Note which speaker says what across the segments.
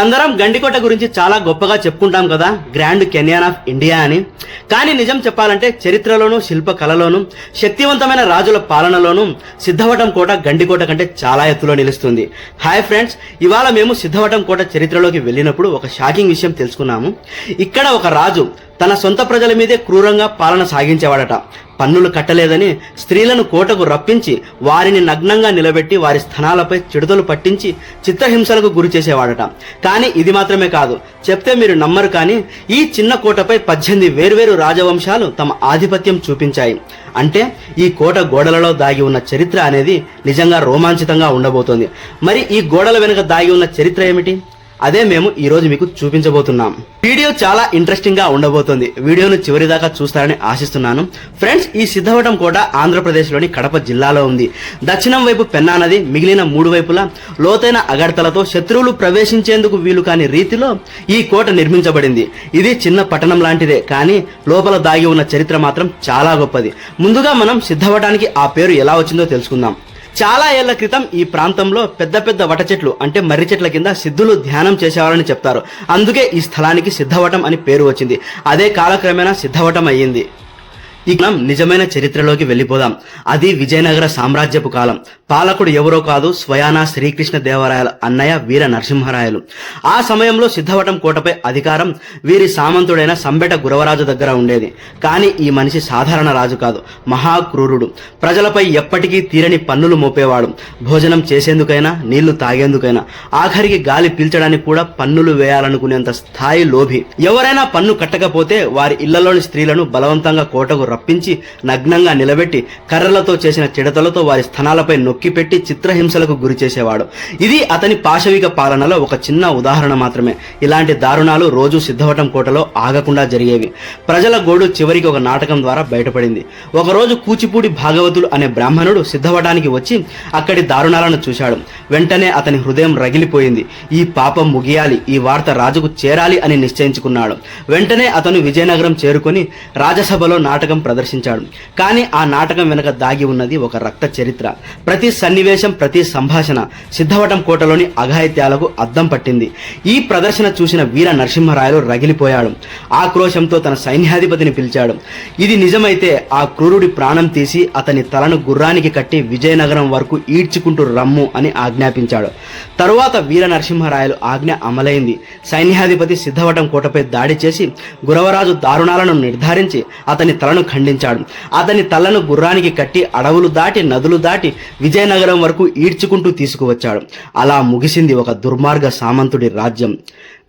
Speaker 1: అందరం గండికోట గురించి చాలా గొప్పగా చెప్పుకుంటాం కదా గ్రాండ్ కెన్యాన్ ఆఫ్ ఇండియా అని. కానీ నిజం చెప్పాలంటే చరిత్రలోనూ శిల్పకళలోనూ శక్తివంతమైన రాజుల పాలనలోనూ సిద్ధవటం కోట గండికోట కంటే చాలా ఎత్తులో నిలుస్తుంది. హాయ్ ఫ్రెండ్స్ ఇవాళ మేము సిద్ధవటం కోట చరిత్రలోకి వెళ్ళినప్పుడు ఒక షాకింగ్ విషయం తెలుసుకున్నాము. ఇక్కడ ఒక రాజు తన సొంత ప్రజల మీదే క్రూరంగా పాలన సాగించేవాడట. పన్నులు కట్టలేదని స్త్రీలను కోటకు రప్పించి వారిని నగ్నంగా నిలబెట్టి వారి స్థనాలపై చిడుదలు పట్టించి చిత్రహింసలకు గురి చేసేవాడట. కానీ ఇది మాత్రమే కాదు. చెప్తే మీరు నమ్మరు కానీ ఈ చిన్న కోటపై పద్దెనిమిది వేర్వేరు రాజవంశాలు తమ ఆధిపత్యం చూపించాయి. అంటే ఈ కోట గోడలలో దాగి ఉన్న చరిత్ర అనేది నిజంగా రోమాంచితంగా ఉండబోతోంది. మరి ఈ గోడల వెనుక దాగి ఉన్న చరిత్ర ఏమిటి? అదే మేము ఈరోజు మీకు చూపించబోతున్నాం. వీడియో చాలా ఇంట్రెస్టింగ్గా ఉండబోతుంది. వీడియోను చివరి దాకా చూస్తారని ఆశిస్తున్నాను. ఫ్రెండ్స్ ఈ సిద్ధవటం కోట ఆంధ్రప్రదేశ్లోని కడప జిల్లాలో ఉంది. దక్షిణం వైపు పెన్నా నది మిగిలిన మూడు వైపులా లోతైన అగడతలతో శత్రువులు ప్రవేశించేందుకు వీలు కాని రీతిలో ఈ కోట నిర్మించబడింది. ఇది చిన్న పట్టణం లాంటిదే కానీ లోపల దాగి ఉన్న చరిత్ర మాత్రం చాలా గొప్పది. ముందుగా మనం సిద్ధవటానికి ఆ పేరు ఎలా వచ్చిందో తెలుసుకుందాం. చాలా ఏళ్ళ క్రితం ఈ ప్రాంతంలో పెద్ద పెద్ద వట చెట్లు అంటే మర్రి చెట్ల కింద సిద్ధులు ధ్యానం చేసేవారని చెప్తారు. అందుకే ఈ స్థలానికి సిద్ధవటం అని పేరు వచ్చింది. అదే కాలక్రమేణా సిద్ధవటం అయ్యింది. ఈ కాలం నిజమైన చరిత్రలోకి వెళ్ళిపోదాం. అది విజయనగర సామ్రాజ్యపు కాలం. పాలకుడు ఎవరో కాదు స్వయానా శ్రీకృష్ణ దేవరాయలు అన్నయ్య వీర నరసింహరాయలు. ఆ సమయంలో సిద్ధవటం కోటపై అధికారం వీరి సామంతుడైన సంబెట గురవరాజు దగ్గర ఉండేది. కానీ ఈ మనిషి సాధారణ రాజు కాదు మహాక్రూరుడు. ప్రజలపై ఎప్పటికీ తీరని పన్నులు మోపేవాడు. భోజనం చేసేందుకైనా నీళ్ళు తాగేందుకైనా ఆఖరికి గాలి పీల్చడానికి కూడా పన్నులు వేయాలనుకునేంత స్థాయి లోభి. ఎవరైనా పన్ను కట్టకపోతే వారి ఇళ్ళలోని స్త్రీలను బలవంతంగా కోటకు రప్పించి నగ్నంగా నిలబెట్టి కర్రలతో చేసిన చిడతలతో వారి స్థనాలపై నొక్కిపెట్టి చిత్రహింసలకు గురి చేసేవాడు. ఇది అతని పాశవిక పాలనలో ఒక చిన్న ఉదాహరణ మాత్రమే. ఇలాంటి దారుణాలు రోజు సిద్ధవటం కోటలో ఆగకుండా జరిగేవి. ప్రజల గోడు చివరికి ఒక నాటకం ద్వారా బయటపడింది. ఒకరోజు కూచిపూడి భాగవతులు అనే బ్రాహ్మణుడు సిద్ధవటానికి వచ్చి అక్కడి దారుణాలను చూశాడు. వెంటనే అతని హృదయం రగిలిపోయింది. ఈ పాపం ముగియాలి ఈ వార్త రాజుకు చేరాలి అని నిశ్చయించుకున్నాడు. వెంటనే అతను విజయనగరం చేరుకొని రాజసభలో నాటకం ప్రదర్శించాడు. కానీ ఆ నాటకం వెనుక దాగి ఉన్నది ఒక రక్త చరిత్ర. ప్రతి సన్నివేశం ప్రతి సంభాషణ సిద్ధవటం కోటలోని అఘాయిత్యాలకు అద్దం పట్టింది. ఈ ప్రదర్శన చూసిన వీర నరసింహరాయలు రగిలిపోయాడు. ఆక్రోశంతో తన సైన్యాధిపతిని పిలిచాడు. ఇది నిజమైతే ఆ క్రూరుడి ప్రాణం తీసి అతని తలను గుర్రానికి కట్టి విజయనగరం వరకు ఈడ్చుకుంటూ రమ్ము అని ఆజ్ఞాపించాడు. తరువాత వీర నరసింహరాయలు ఆజ్ఞ అమలైంది. సైన్యాధిపతి సిద్ధవటం కోటపై దాడి చేసి గురవరాజు దారుణాలను నిర్ధారించి అతని తలను ఖండించాడు. అతని తలను గుర్రానికి కట్టి అడవులు దాటి నదులు దాటి విజయనగరం వరకు ఈడ్చుకుంటూ తీసుకువచ్చాడు. అలా ముగిసింది ఒక దుర్మార్గ సామంతుడి రాజ్యం.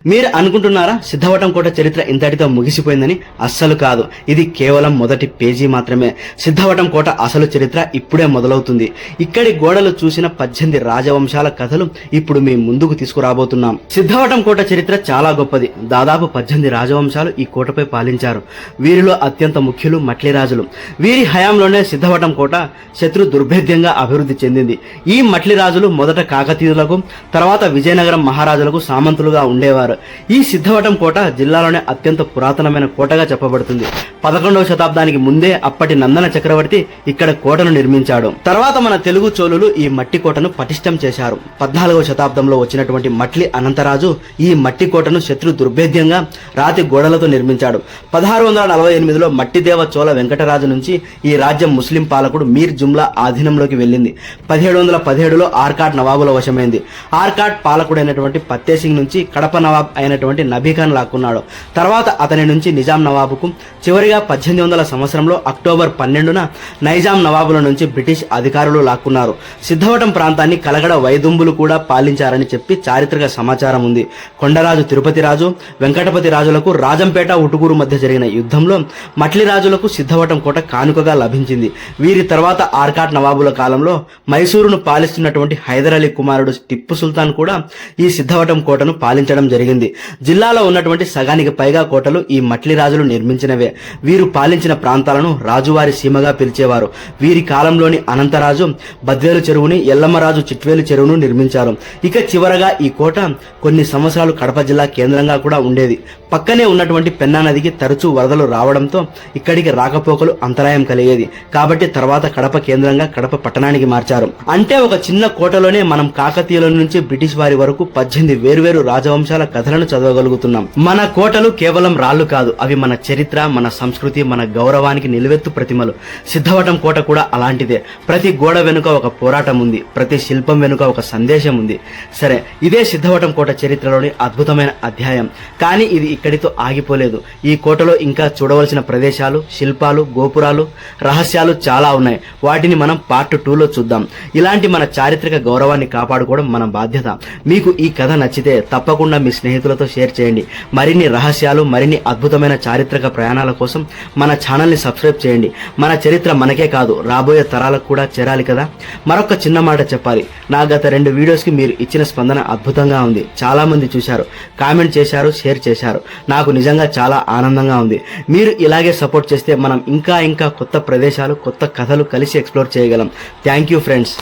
Speaker 1: మీరు అనుకుంటున్నారా సిద్ధవటం కోట చరిత్ర ఇంతటితో ముగిసిపోయిందని? అస్సలు కాదు. ఇది కేవలం మొదటి పేజీ మాత్రమే. సిద్ధవటం కోట అసలు చరిత్ర ఇప్పుడే మొదలవుతుంది. ఇక్కడి గోడలు చూసిన పద్దెనిమిది రాజవంశాల కథలు ఇప్పుడు మీ ముందుకు తీసుకురాబోతున్నాం. సిద్ధవటం కోట చరిత్ర చాలా గొప్పది. దాదాపు పద్దెనిమిది రాజవంశాలు ఈ కోటపై పాలించారు. వీరిలో అత్యంత ముఖ్యులు మట్లిరాజులు వీరి హయాంలోనే సిద్ధవటం కోట శత్రు దుర్భేద్యంగా అభివృద్ధి చెందింది. ఈ మట్లి రాజులు మొదట కాకతీయులకు తర్వాత విజయనగరం మహారాజులకు సామంతులుగా ఉండేవారు. ఈ సిద్ధవటం కోట జిల్లాలోనే అత్యంత పురాతనమైన కోటగా చెప్పబడుతుంది. పదకొండవ శతాబ్దానికి ముందే అప్పటి నందన చక్రవర్తి ఇక్కడ కోటను నిర్మించాడు. తర్వాత మన తెలుగు చోళులు ఈ మట్టి కోటను పటిష్టం చేశారు. పద్నాలుగవ శతాబ్దంలో వచ్చినటువంటి మట్లి అనంతరాజు ఈ మట్టి కోటను శత్రు దుర్భేద్యంగా రాతి గోడలతో నిర్మించాడు. పదహారు వందల నలభై ఎనిమిదిలో మట్టిదేవ చోళ వెంకటరాజు నుంచి ఈ రాజ్యం ముస్లిం పాలకుడు మీర్ జుమ్లా ఆధీనంలోకి వెళ్ళింది. పదిహేడు వందల పదిహేడులో ఆర్కాట్ నవాబుల వశమైంది. ఆర్కాట్ పాలకుడైనటువంటి పత్తేసింగ్ నుంచి కడప నవాబ్ అయినటువంటి నబీఖాన్ లాక్కున్నాడు. తర్వాత అతని నుంచి నిజాం నవాబుకు చివరిగా పద్దెనిమిది వందల సంవత్సరంలో అక్టోబర్ పన్నెండున నైజాం నవాబుల నుంచి బ్రిటిష్ అధికారులు లాక్కున్నారు. సిద్ధవటం ప్రాంతాన్ని కలగడ వైదుంబులు కూడా పాలించారని చెప్పి చారిత్రక సమాచారం ఉంది. కొండరాజు తిరుపతి రాజు వెంకటపతి రాజులకు రాజంపేట ఉటుకూరు మధ్య జరిగిన యుద్ధంలో మట్లి రాజులకు సిద్ధవటం కోట కానుకగా లభించింది. వీరి తర్వాత ఆర్కాట్ నవాబుల కాలంలో మైసూరును పాలిస్తున్నటువంటి హైదర్ అలీ కుమారుడు టిప్పు సుల్తాన్ కూడా ఈ సిద్ధవటం కోటను పాలించడం జరిగింది జరిగింది. జిల్లాలో ఉన్నటువంటి సగానికి పైగా కోటలు ఈ మట్లి రాజులు నిర్మించినవే. వీరు పాలించిన ప్రాంతాలను రాజువారి సీమగా పిలిచేవారు. వీరి కాలంలోని అనంతరాజు బద్వేలు చెరువుని ఎల్లమ్మరాజు చిట్వేలు చెరువును నిర్మించారు. ఇక చివరగా ఈ కోట కొన్ని సంవత్సరాలు కడప జిల్లా కేంద్రంగా కూడా ఉండేది. పక్కనే ఉన్నటువంటి పెన్నా నదికి తరచూ వరదలు రావడంతో ఇక్కడికి రాకపోకలు అంతరాయం కలిగేది. కాబట్టి తర్వాత కడప కేంద్రంగా కడప పట్టణానికి మార్చారు. అంటే ఒక చిన్న కోటలోనే మనం కాకతీయుల నుంచి బ్రిటిష్ వారి వరకు పద్దెనిమిది వేరువేరు రాజవంశాల కథలను చదవగలుగుతున్నాం. మన కోటలు కేవలం రాళ్ళు కాదు అవి మన చరిత్ర మన సంస్కృతి మన గౌరవానికి నిలువెత్తు ప్రతిమలు. సిద్ధవటం కోట కూడా అలాంటిదే. ప్రతి గోడ వెనుక ఒక పోరాటం ఉంది. ప్రతి శిల్పం వెనుక ఒక సందేశం ఉంది. సరే ఇదే సిద్ధవటం కోట చరిత్రలోని అద్భుతమైన అధ్యాయం. కానీ ఇది ఇక్కడితో ఆగిపోలేదు. ఈ కోటలో ఇంకా చూడవలసిన ప్రదేశాలు శిల్పాలు గోపురాలు రహస్యాలు చాలా ఉన్నాయి. వాటిని మనం పార్ట్ టూలో చూద్దాం. ఇలాంటి మన చారిత్రక గౌరవాన్ని కాపాడుకోవడం మన బాధ్యత. మీకు ఈ కథ నచ్చితే తప్పకుండా మీ స్నేహితులతో షేర్ చేయండి. మరిన్ని రహస్యాలు మరిన్ని అద్భుతమైన చారిత్రక ప్రయాణాల కోసం మన ఛానల్ని సబ్స్క్రైబ్ చేయండి. మన చరిత్ర మనకే కాదు రాబోయే తరాలకు కూడా చేరాలి కదా? మరొక చిన్న మాట చెప్పాలి. నా గత రెండు వీడియోస్కి మీరు ఇచ్చిన స్పందన అద్భుతంగా ఉంది. చాలామంది చూశారు కామెంట్ చేశారు షేర్ చేశారు. నాకు నిజంగా చాలా ఆనందంగా ఉంది. మీరు ఇలాగే సపోర్ట్ చేస్తే మనం ఇంకా ఇంకా కొత్త ప్రదేశాలు కొత్త కథలు కలిసి ఎక్స్ప్లోర్ చేయగలం. Thank you friends.